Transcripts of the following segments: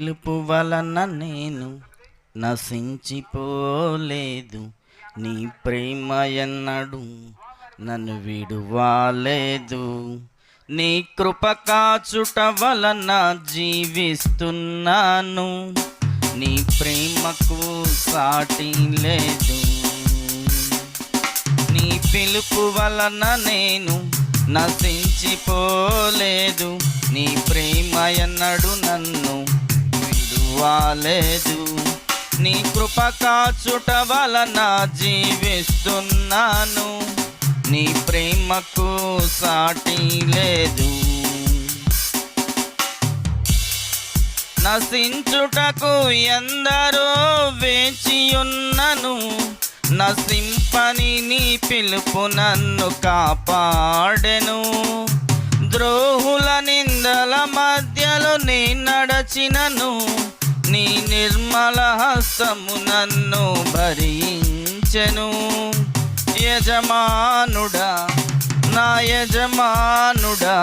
పిలుపు వలన నేను నశించిపోలేదు. నీ ప్రేమ ఎన్నడు నన్ను విడువాలేదు. నీ కృప కాచుట వలన జీవిస్తున్నాను. నీ ప్రేమకు సాటి లేదు. నీ పిలుపు వలన నేను నశించిపోలేదు. నీ ప్రేమ ఎన్నడు నన్ను విడువాలేదు నీ కృప కాచుట వలన జీవిస్తున్నాను. నీ ప్రేమకు సాటి లేదు. నశించుటకు ఎందరో వేచియున్నను. నశింపని నీ పిలుపు నన్ను కాపాడెను. ద్రోహుల నిందల మధ్యలో నీ నడచినను. నిర్మల హస్తము నన్ను భరించెను. యజమానుడా నా యజమానుడా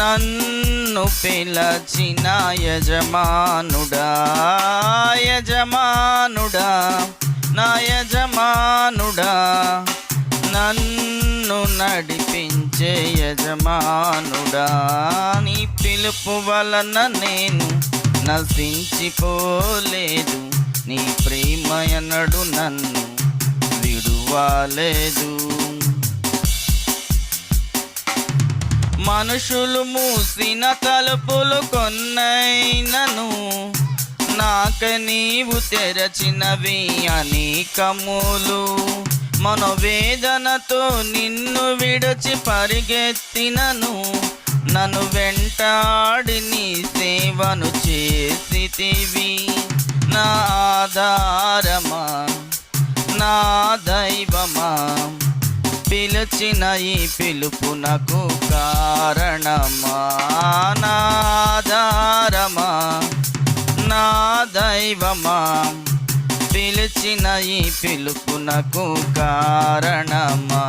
నన్ను పిలచిన యజమానుడా. యజమానుడా నా యజమానుడా నన్ను నడిపించే యజమానుడా. నీ పిలుపు వలన నేను నశించిపోలేదు. నీ ప్రేమ ఎన్నడు నన్ను విడువాలేదు. మనుషులు మూసిన తలుపులు కొన్నైనను నాక నీవు తెరచినవి అనేకములు. మనోవేదనతో నిన్ను విడిచి పరిగెత్తినను నన్ను వెంటాడి నీ సేవను చేసితివి. నా ఆధారమా? నా దైవమా? పిలిచిన ఈ పిలుపునకు కారణమా? నాధారమా నా దైవమా? పిలిచిన ఈ పిలుపునకు కారణమా?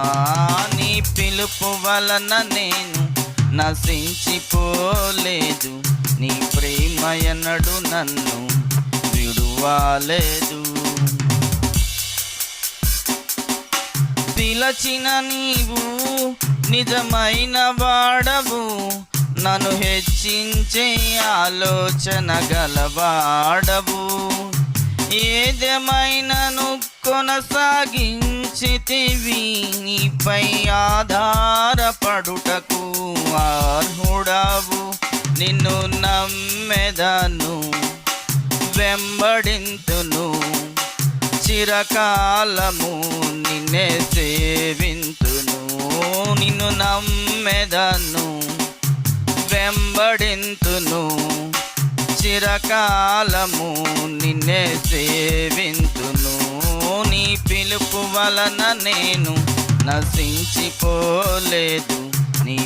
నీ పిలుపు వలన నేను నశించిపోలేదు. నీ ప్రేమ ఎన్నడు నన్ను విడువాలేదు. పిలచిన నీవు నిజమైన వాడవు. నన్ను హెచ్చించే ఆలోచన గలవాడవు. ఏదేమైనను కొనసాగించితివి. నీపై ఆధారపడుటకు అర్హుడవు నిన్ను నమ్మెదను వెంబడింతును. చిరకాలము నిన్నే సేవింతును నిన్ను నమ్మెదను వెంబడింతును. చిరకాలము నిన్నే సేవింతును నీ పిలుపు వలన నేను నశించిపోలేదు నీ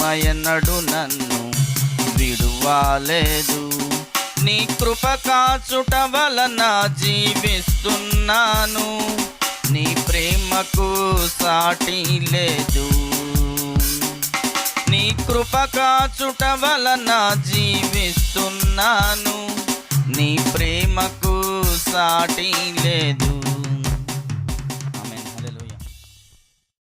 మయనడు ఎన్నడు నన్ను విడువాలేదు. నీ కృప కాచుట వలన జీవిస్తున్నాను. నీ ప్రేమకు సాటి లేదు. నీ కృప కాచుట వలన జీవిస్తున్నాను. నీ ప్రేమకు సాటి లేదు.